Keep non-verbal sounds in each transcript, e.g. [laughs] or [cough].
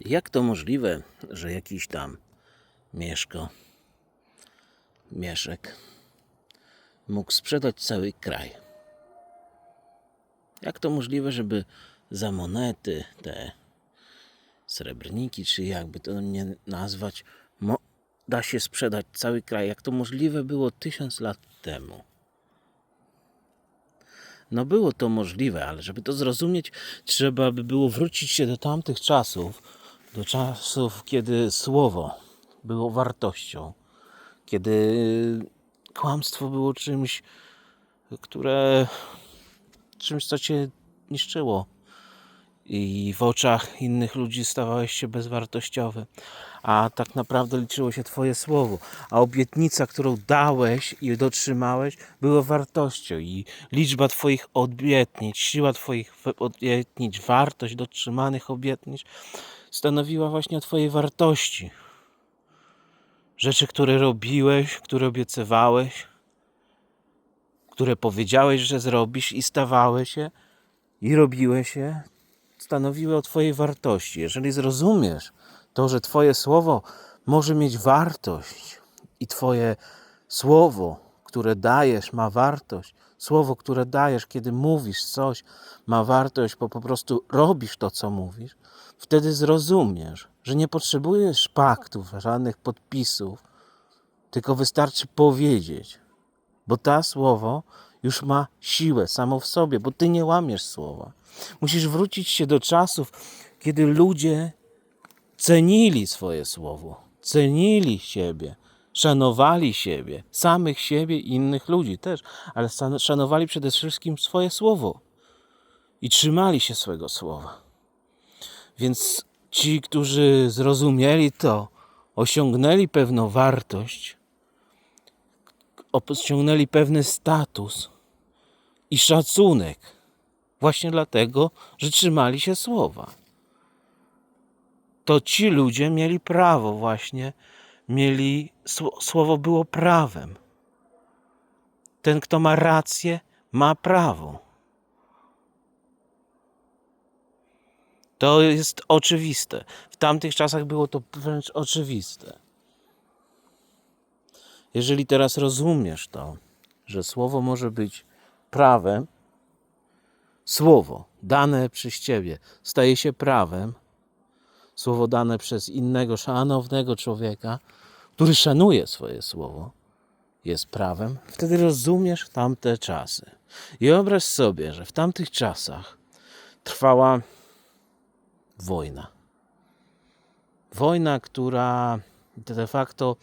Jak to możliwe, że jakiś tam Mieszko, Mieszek mógł sprzedać cały kraj? Jak to możliwe, żeby za monety, te srebrniki, czy jakby to nie nazwać, da się sprzedać cały kraj? Jak to możliwe było tysiąc lat temu? No było to możliwe, ale żeby to zrozumieć, trzeba by było wrócić się do tamtych czasów, do czasów, kiedy słowo było wartością, kiedy kłamstwo było czymś, które czymś, co cię niszczyło i w oczach innych ludzi stawałeś się bezwartościowy, a tak naprawdę liczyło się Twoje słowo, a obietnica, którą dałeś i dotrzymałeś, była wartością i liczba Twoich obietnic, siła Twoich obietnic, wartość dotrzymanych obietnic stanowiła właśnie o Twojej wartości. Rzeczy, które robiłeś, które obiecywałeś, które powiedziałeś, że zrobisz i stawały się i robiły się, stanowiły o Twojej wartości. Jeżeli zrozumiesz to, że Twoje słowo może mieć wartość i Twoje słowo, które dajesz, ma wartość, słowo, które dajesz, kiedy mówisz coś, ma wartość, bo po prostu robisz to, co mówisz, wtedy zrozumiesz, że nie potrzebujesz paktów, żadnych podpisów, tylko wystarczy powiedzieć, bo ta słowo już ma siłę samo w sobie, bo ty nie łamiesz słowa. Musisz wrócić się do czasów, kiedy ludzie cenili swoje słowo, cenili siebie, szanowali siebie, samych siebie i innych ludzi też, ale szanowali przede wszystkim swoje słowo i trzymali się swego słowa. Więc ci, którzy zrozumieli to, osiągnęli pewną wartość, osiągnęli pewny status i szacunek, właśnie dlatego, że trzymali się słowa. To ci ludzie mieli prawo, właśnie, mieli, sło- słowo było prawem. Ten, kto ma rację, ma prawo. To jest oczywiste. W tamtych czasach było to wręcz oczywiste. Jeżeli teraz rozumiesz to, że słowo może być prawem, słowo dane przez ciebie staje się prawem, słowo dane przez innego szanownego człowieka, który szanuje swoje słowo, jest prawem, wtedy rozumiesz tamte czasy. I wyobraź sobie, że w tamtych czasach trwała wojna. Wojna, która de facto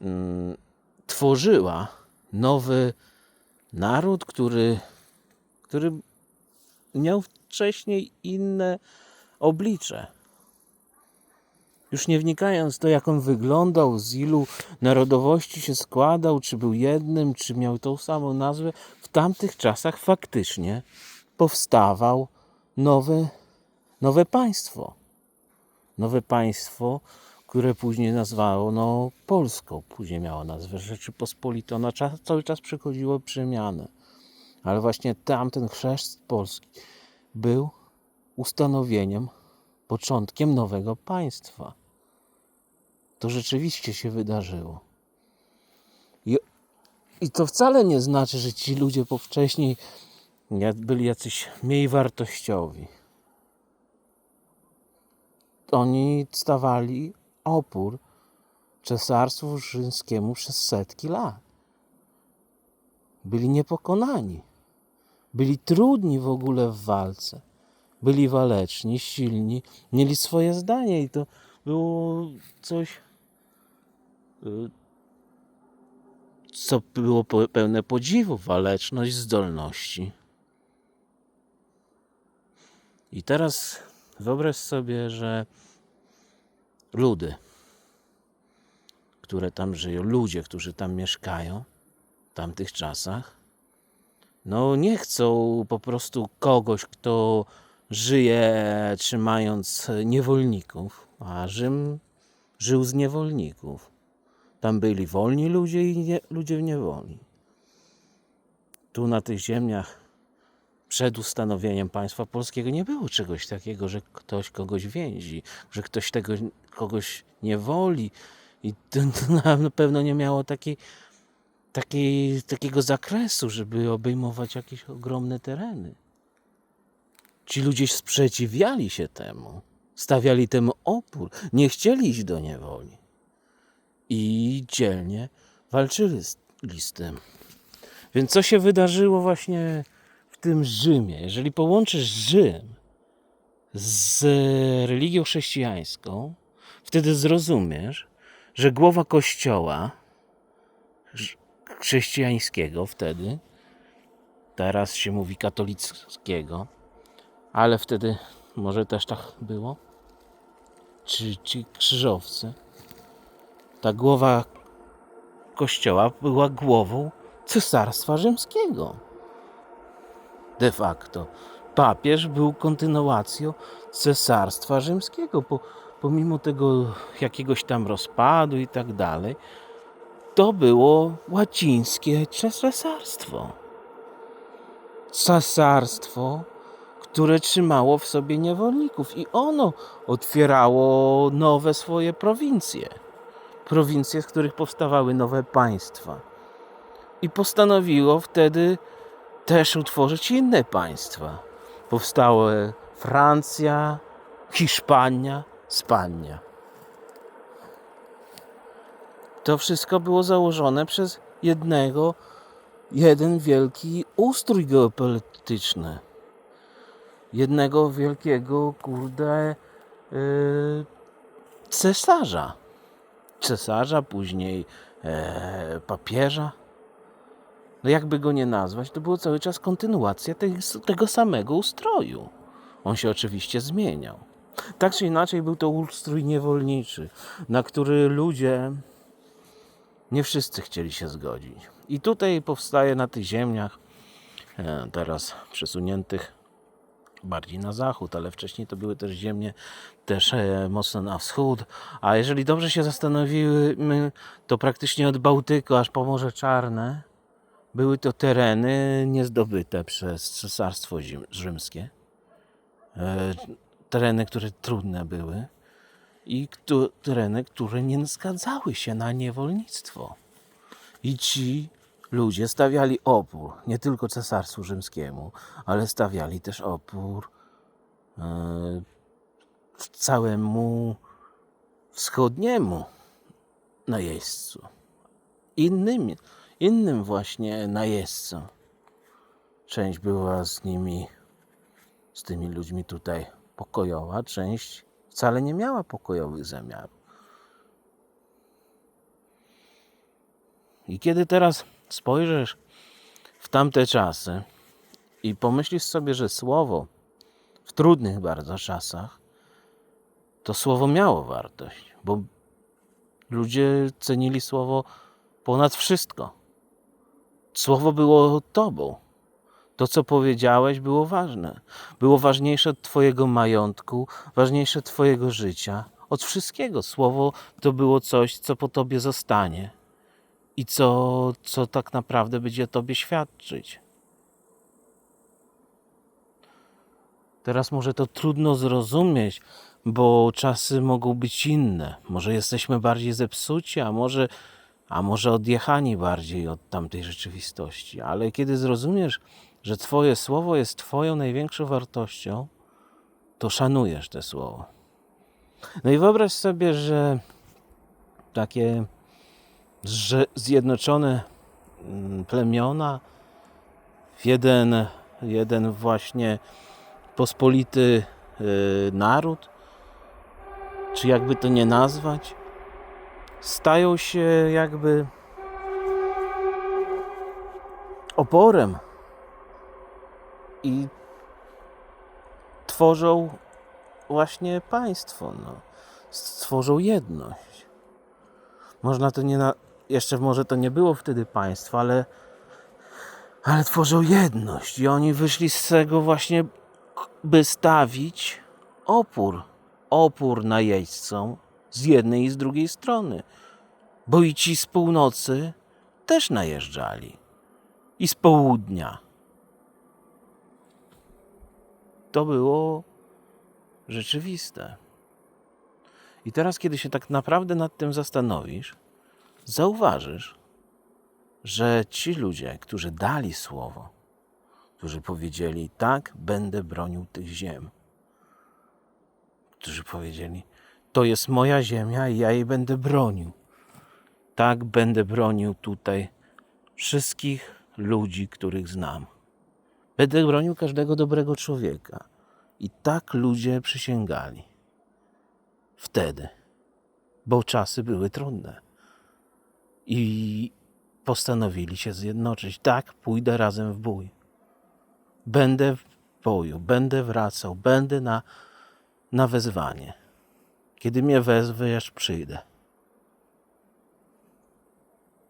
mm, tworzyła nowy naród, który, który miał wcześniej inne oblicze. Już nie wnikając to, jak on wyglądał, z ilu narodowości się składał, czy był jednym, czy miał tą samą nazwę, w tamtych czasach faktycznie powstawał nowy, nowe państwo. Nowe państwo, które później nazwało no, Polską. Później miało nazwę Rzeczypospolitą. Ona czas, cały czas przechodziło przemianę. Ale właśnie tamten chrzest Polski był ustanowieniem, początkiem nowego państwa. To rzeczywiście się wydarzyło. I, i to wcale nie znaczy, że ci ludzie po wcześniej byli jacyś mniej wartościowi. Oni stawali opór cesarstwu rzymskiemu przez setki lat. Byli niepokonani. Byli trudni w ogóle w walce. Byli waleczni, silni, mieli swoje zdanie i to było coś, y, co było pe- pełne podziwu, waleczność, zdolności. I teraz wyobraź sobie, że ludy, które tam żyją, ludzie, którzy tam mieszkają w tamtych czasach, no nie chcą po prostu kogoś, kto żyje trzymając niewolników, a Rzym żył z niewolników. Tam byli wolni ludzie i nie, ludzie w niewoli. Tu na tych ziemiach przed ustanowieniem państwa polskiego nie było czegoś takiego, że ktoś kogoś więzi, że ktoś tego kogoś niewoli i to, [laughs] na pewno nie miało takiej, takiej, takiego zakresu, żeby obejmować jakieś ogromne tereny. Ci ludzie sprzeciwiali się temu, stawiali temu opór, nie chcieli iść do niewoli i dzielnie walczyli z, z tym. Więc co się wydarzyło właśnie w tym Rzymie? Jeżeli połączysz Rzym z religią chrześcijańską, wtedy zrozumiesz, że głowa kościoła chrześcijańskiego wtedy, teraz się mówi katolickiego, ale wtedy może też tak było, czy ci krzyżowcy, ta głowa kościoła była głową cesarstwa rzymskiego. De facto. Papież był kontynuacją cesarstwa rzymskiego. Po, pomimo tego jakiegoś tam rozpadu i tak dalej, to było łacińskie cesarstwo. Cesarstwo, które trzymało w sobie niewolników i ono otwierało nowe swoje prowincje. Prowincje, z których powstawały nowe państwa. I postanowiło wtedy też utworzyć inne państwa. Powstały Francja, Hiszpania, Spania. To wszystko było założone przez jednego, jeden wielki ustrój geopolityczny. Jednego wielkiego, kurde, yy, cesarza. Cesarza, później e, papieża. No jakby go nie nazwać, to było cały czas kontynuacja tego samego ustroju. On się oczywiście zmieniał. Tak czy inaczej był to ustrój niewolniczy, na który ludzie nie wszyscy chcieli się zgodzić. I tutaj powstaje na tych ziemiach, e, teraz przesuniętych bardziej na zachód, ale wcześniej to były też ziemie też e, mocno na wschód. A jeżeli dobrze się zastanowimy, to praktycznie od Bałtyku aż po Morze Czarne były to tereny niezdobyte przez Cesarstwo Rzymskie. E, tereny, które trudne były i tereny, które nie zgadzały się na niewolnictwo. I ci ludzie stawiali opór nie tylko cesarstwu rzymskiemu, ale stawiali też opór e, całemu wschodniemu najeźdźcu. Innym, innym właśnie najeźdźcom. Część była z nimi, z tymi ludźmi tutaj pokojowa, część wcale nie miała pokojowych zamiarów. I kiedy teraz spojrzysz w tamte czasy i pomyślisz sobie, że słowo w trudnych bardzo czasach, to słowo miało wartość, bo ludzie cenili słowo ponad wszystko. Słowo było tobą. To, co powiedziałeś, było ważne. Było ważniejsze od Twojego majątku, ważniejsze od Twojego życia, od wszystkiego. Słowo to było coś, co po Tobie zostanie i co, co tak naprawdę będzie Tobie świadczyć. Teraz może to trudno zrozumieć, bo czasy mogą być inne. Może jesteśmy bardziej zepsuci, a może, a może odjechani bardziej od tamtej rzeczywistości. Ale kiedy zrozumiesz, że Twoje słowo jest Twoją największą wartością, to szanujesz te słowo. No i wyobraź sobie, że takie że zjednoczone mm, plemiona w jeden, jeden właśnie pospolity y, naród, czy jakby to nie nazwać, stają się jakby oporem i tworzą właśnie państwo, no. stworzą jedność. Można to nie na... Jeszcze może to nie było wtedy państwo, ale ale tworzą jedność i oni wyszli z tego właśnie, by stawić opór. Opór najeźdźcom z jednej i z drugiej strony. Bo i ci z północy też najeżdżali. I z południa. to było rzeczywiste. I teraz, kiedy się tak naprawdę nad tym zastanowisz, zauważysz, że ci ludzie, którzy dali słowo, którzy powiedzieli: Tak, będę bronił tych ziem, którzy powiedzieli: To jest moja ziemia i ja jej będę bronił. Tak, będę bronił tutaj wszystkich ludzi, których znam. Będę bronił każdego dobrego człowieka. I tak ludzie przysięgali. Wtedy, bo czasy były trudne. I postanowili się zjednoczyć. Tak, pójdę razem w bój. Będę w boju, będę wracał, będę na, na wezwanie. Kiedy mnie wezwiesz, przyjdę.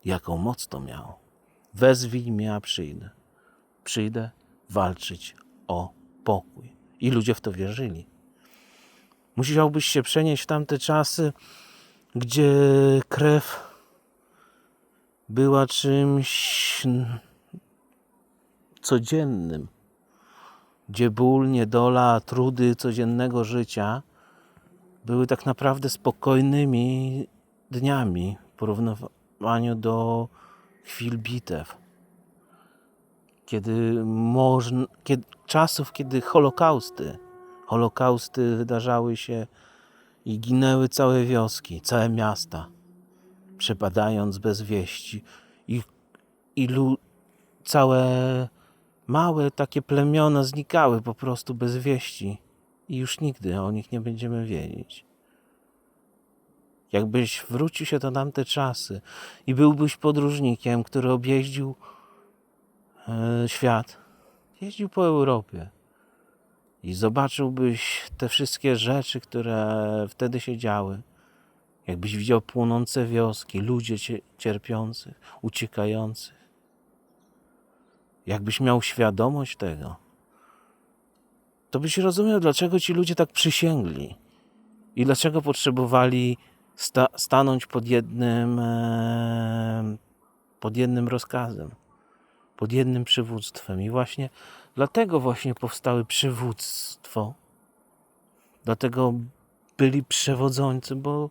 Jaką moc to miało? Wezwij mnie, a przyjdę. Przyjdę walczyć o pokój. I ludzie w to wierzyli. Musiałbyś się przenieść w tamte czasy, gdzie krew była czymś codziennym, gdzie ból, niedola, trudy codziennego życia były tak naprawdę spokojnymi dniami w porównaniu do chwil bitew. Kiedy można, kiedy, czasów, kiedy holokausty, holokausty wydarzały się i ginęły całe wioski, całe miasta, przepadając bez wieści. I, i lu, całe małe takie plemiona znikały po prostu bez wieści. I już nigdy o nich nie będziemy wiedzieć. Jakbyś wrócił się do tamte czasy i byłbyś podróżnikiem, który objeździł e, świat, jeździł po Europie i zobaczyłbyś te wszystkie rzeczy, które wtedy się działy, jakbyś widział płonące wioski, ludzie cie- cierpiących, uciekających, jakbyś miał świadomość tego, to byś rozumiał, dlaczego ci ludzie tak przysięgli i dlaczego potrzebowali sta- stanąć pod jednym, e, pod jednym rozkazem, pod jednym przywództwem. I właśnie dlatego właśnie powstały przywództwo, dlatego byli przewodzący, bo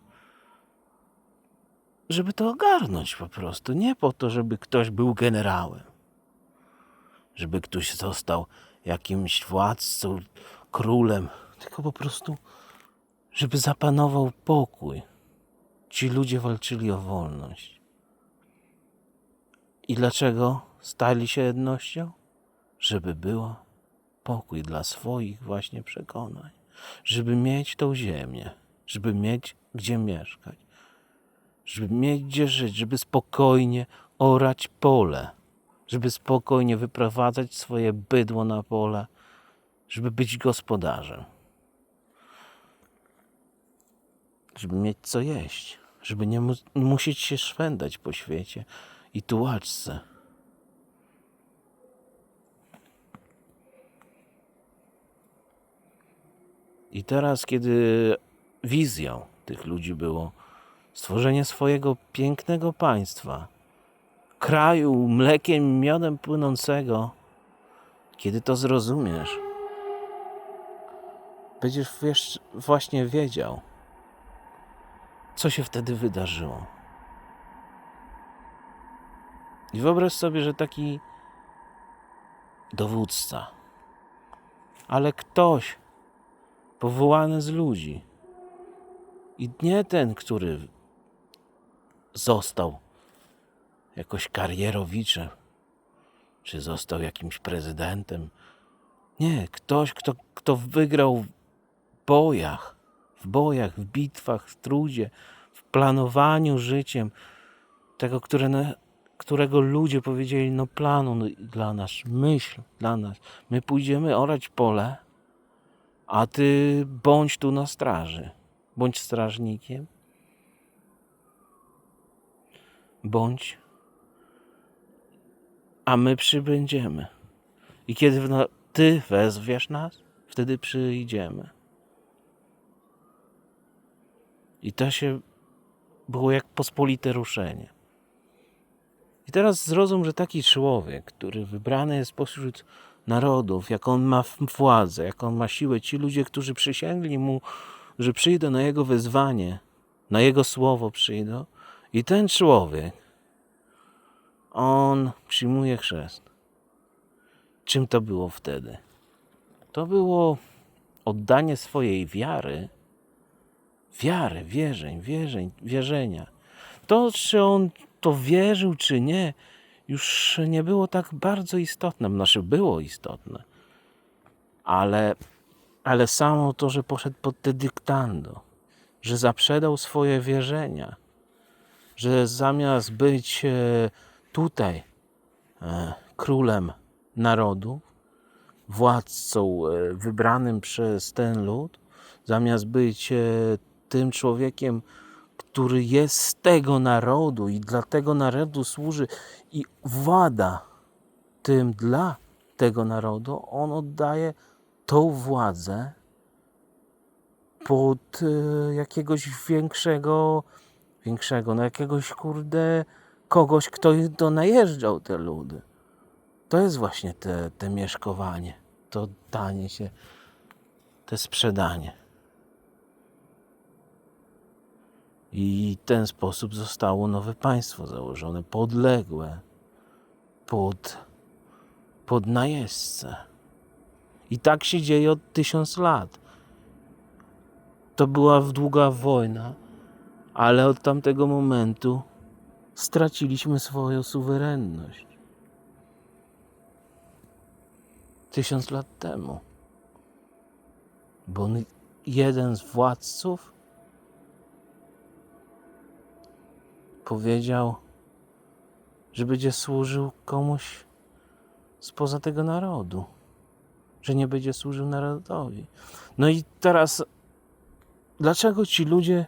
żeby to ogarnąć po prostu. Nie po to, żeby ktoś był generałem, żeby ktoś został jakimś władcą, królem, tylko po prostu, żeby zapanował pokój. Ci ludzie walczyli o wolność. I dlaczego stali się jednością? Żeby było pokój dla swoich właśnie przekonań, żeby mieć tą ziemię, żeby mieć gdzie mieszkać, żeby mieć gdzie żyć, żeby spokojnie orać pole, żeby spokojnie wyprowadzać swoje bydło na pole, żeby być gospodarzem. żeby mieć co jeść, żeby nie, mu- musieć się szwendać po świecie i tułaczce. I teraz, kiedy wizją tych ludzi było stworzenie swojego pięknego państwa, kraju mlekiem miodem płynącego, kiedy to zrozumiesz, będziesz wiesz, właśnie wiedział, co się wtedy wydarzyło. I wyobraź sobie, że taki dowódca, ale ktoś powołany z ludzi, i nie ten, który został jakoś karierowiczem, czy został jakimś prezydentem. Nie, ktoś, kto, kto wygrał w bojach, w bojach, w bitwach, w trudzie, w planowaniu życiem, tego, które, którego ludzie powiedzieli, no planuj dla nas, myśl dla nas. My pójdziemy orać pole, a ty bądź tu na straży. Bądź strażnikiem. Bądź, a my przybędziemy. I kiedy ty wezwiesz nas, wtedy przyjdziemy. I to się było jak pospolite ruszenie. I teraz zrozum, że taki człowiek, który wybrany jest spośród narodów, jaką on ma władzę, jaką on ma siłę. Ci ludzie, którzy przysięgli mu, że przyjdą na jego wezwanie, na jego słowo przyjdą. I ten człowiek, on przyjmuje chrzest. Czym to było wtedy? To było oddanie swojej wiary, wiary, wierzeń, wierzeń, wierzenia. To, czy on to wierzył, czy nie, już nie było tak bardzo istotne. Znaczy, było istotne, ale, ale samo to, że poszedł pod te dyktando, że zaprzedał swoje wierzenia, że zamiast być e, tutaj e, królem narodu, władcą e, wybranym przez ten lud, zamiast być tym człowiekiem, który jest z tego narodu i dla tego narodu służy i włada tym dla tego narodu, on oddaje tą władzę pod jakiegoś większego, większego, no jakiegoś kurde, kogoś, kto to najeżdżał te ludy. To jest właśnie te, te mieszkowanie, to danie się, te sprzedanie. I w ten sposób zostało nowe państwo założone, podległe pod, pod najeźdźcę. I tak się dzieje od tysiąc lat. To była długa wojna, ale od tamtego momentu straciliśmy swoją suwerenność. Tysiąc lat temu. Bo jeden z władców powiedział, że będzie służył komuś spoza tego narodu, że nie będzie służył narodowi. No i teraz, dlaczego ci ludzie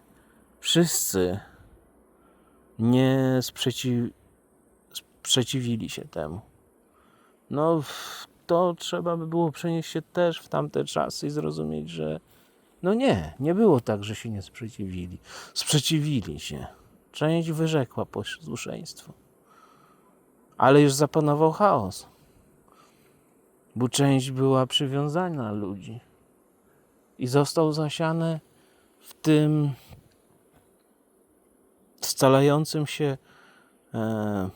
wszyscy nie sprzeciw, sprzeciwili się temu? No, to trzeba by było przenieść się też w tamte czasy i zrozumieć, że no nie, nie było tak, że się nie sprzeciwili. Sprzeciwili się. Część wyrzekła posłuszeństwo. Ale już zapanował chaos. Bo część była przywiązana ludzi. I został zasiany w tym scalającym się e,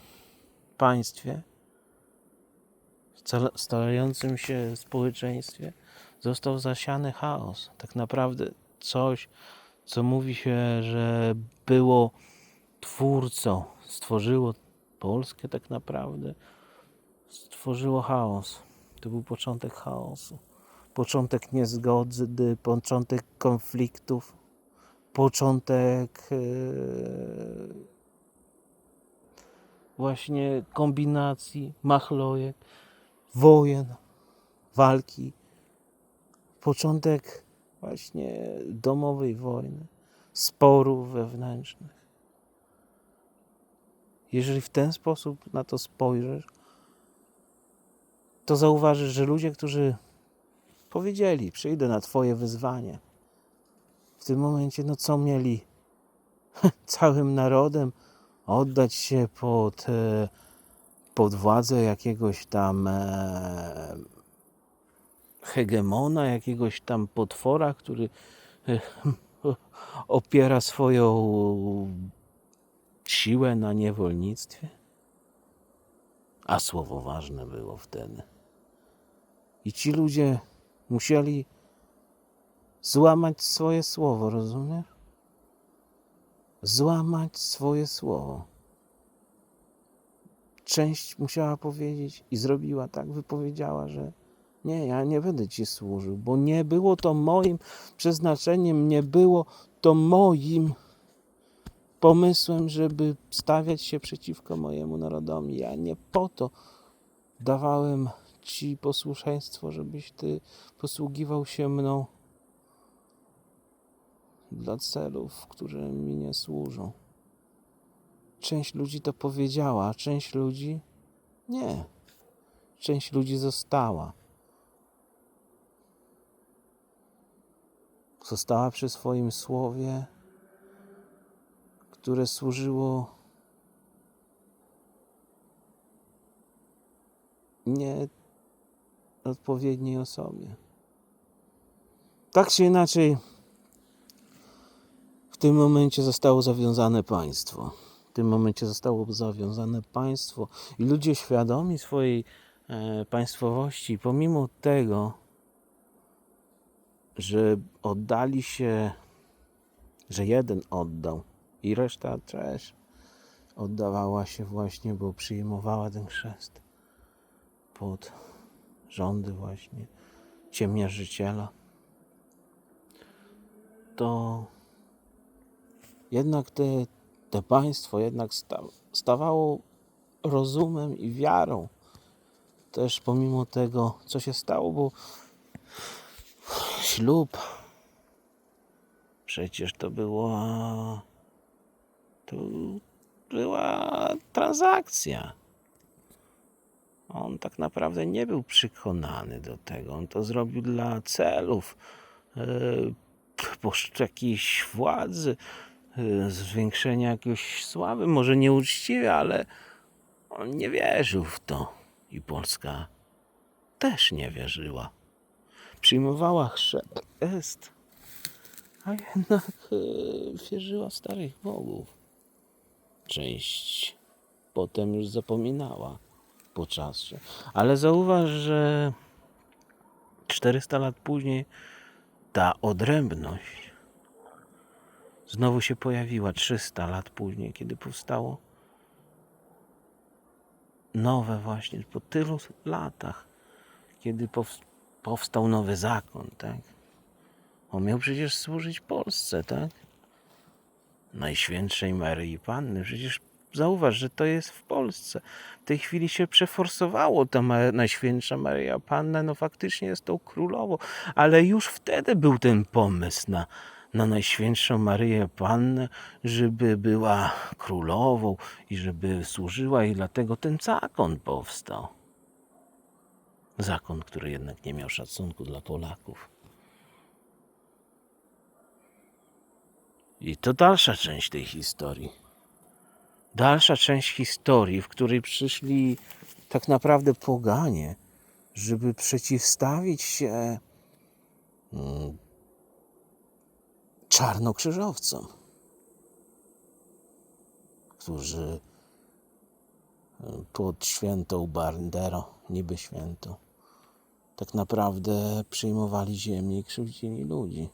państwie, scalającym się społeczeństwie, został zasiany chaos. Tak naprawdę coś, co mówi się, że było twórcą, stworzyło Polskę tak naprawdę, stworzyło chaos. To był początek chaosu. Początek niezgody, początek konfliktów, początek e, właśnie kombinacji, machlojek, wojen, walki. Początek właśnie domowej wojny, sporów wewnętrznych. Jeżeli w ten sposób na to spojrzysz, to zauważysz, że ludzie, którzy powiedzieli, przyjdę na Twoje wyzwanie, w tym momencie, no co mieli [laughs] całym narodem oddać się pod, e, pod władzę jakiegoś tam e, hegemona, jakiegoś tam potwora, który e, [laughs] opiera swoją siłę na niewolnictwie? A słowo ważne było wtedy. I ci ludzie musieli złamać swoje słowo, rozumiesz? Złamać swoje słowo. Część musiała powiedzieć i zrobiła tak, wypowiedziała, że nie, ja nie będę ci służył, bo nie było to moim przeznaczeniem, nie było to moim pomysłem, żeby stawiać się przeciwko mojemu narodowi. Ja nie po to dawałem ci posłuszeństwo, żebyś ty posługiwał się mną dla celów, które mi nie służą. Część ludzi to powiedziała, a część ludzi nie. Część ludzi została. Została przy swoim słowie, które służyło nie odpowiedniej osobie. Tak czy inaczej, tym momencie zostało zawiązane państwo. W tym momencie zostało zawiązane państwo i ludzie świadomi swojej e, państwowości, pomimo tego, że oddali się, że jeden oddał i reszta też oddawała się właśnie, bo przyjmowała ten chrzest pod rządy właśnie ciemiężyciela, to jednak te, te państwo jednak sta, stawało rozumem i wiarą też pomimo tego, co się stało, bo ślub przecież to była to była transakcja. On tak naprawdę nie był przekonany do tego. On to zrobił dla celów posz- jakiejś władzy, zwiększenia jakiejś sławy. Może nieuczciwie, ale on nie wierzył w to. I Polska też nie wierzyła. Przyjmowała chrzest, a jednak e, wierzyła w starych bogów. Część potem już zapominała po czasie. Ale zauważ, że 400 lat później ta odrębność znowu się pojawiła. 300 lat później, kiedy powstało nowe właśnie, po tylu latach, kiedy pow- powstał nowy zakon, tak? On miał przecież służyć Polsce, tak? Najświętszej Maryi Panny. Przecież zauważ, że to jest w Polsce. W tej chwili się przeforsowało ta Najświętsza Maryja Panna. No faktycznie jest tą królową, ale już wtedy był ten pomysł na, na Najświętszą Maryję Pannę, żeby była królową i żeby służyła i dlatego ten zakon powstał. Zakon, który jednak nie miał szacunku dla Polaków. I to dalsza część tej historii. Dalsza część historii, w której przyszli tak naprawdę poganie, żeby przeciwstawić się mm, czarnokrzyżowcom, którzy y, pod świętą Bandero, niby świętą, tak naprawdę przyjmowali ziemię i krzywdzili ludzi.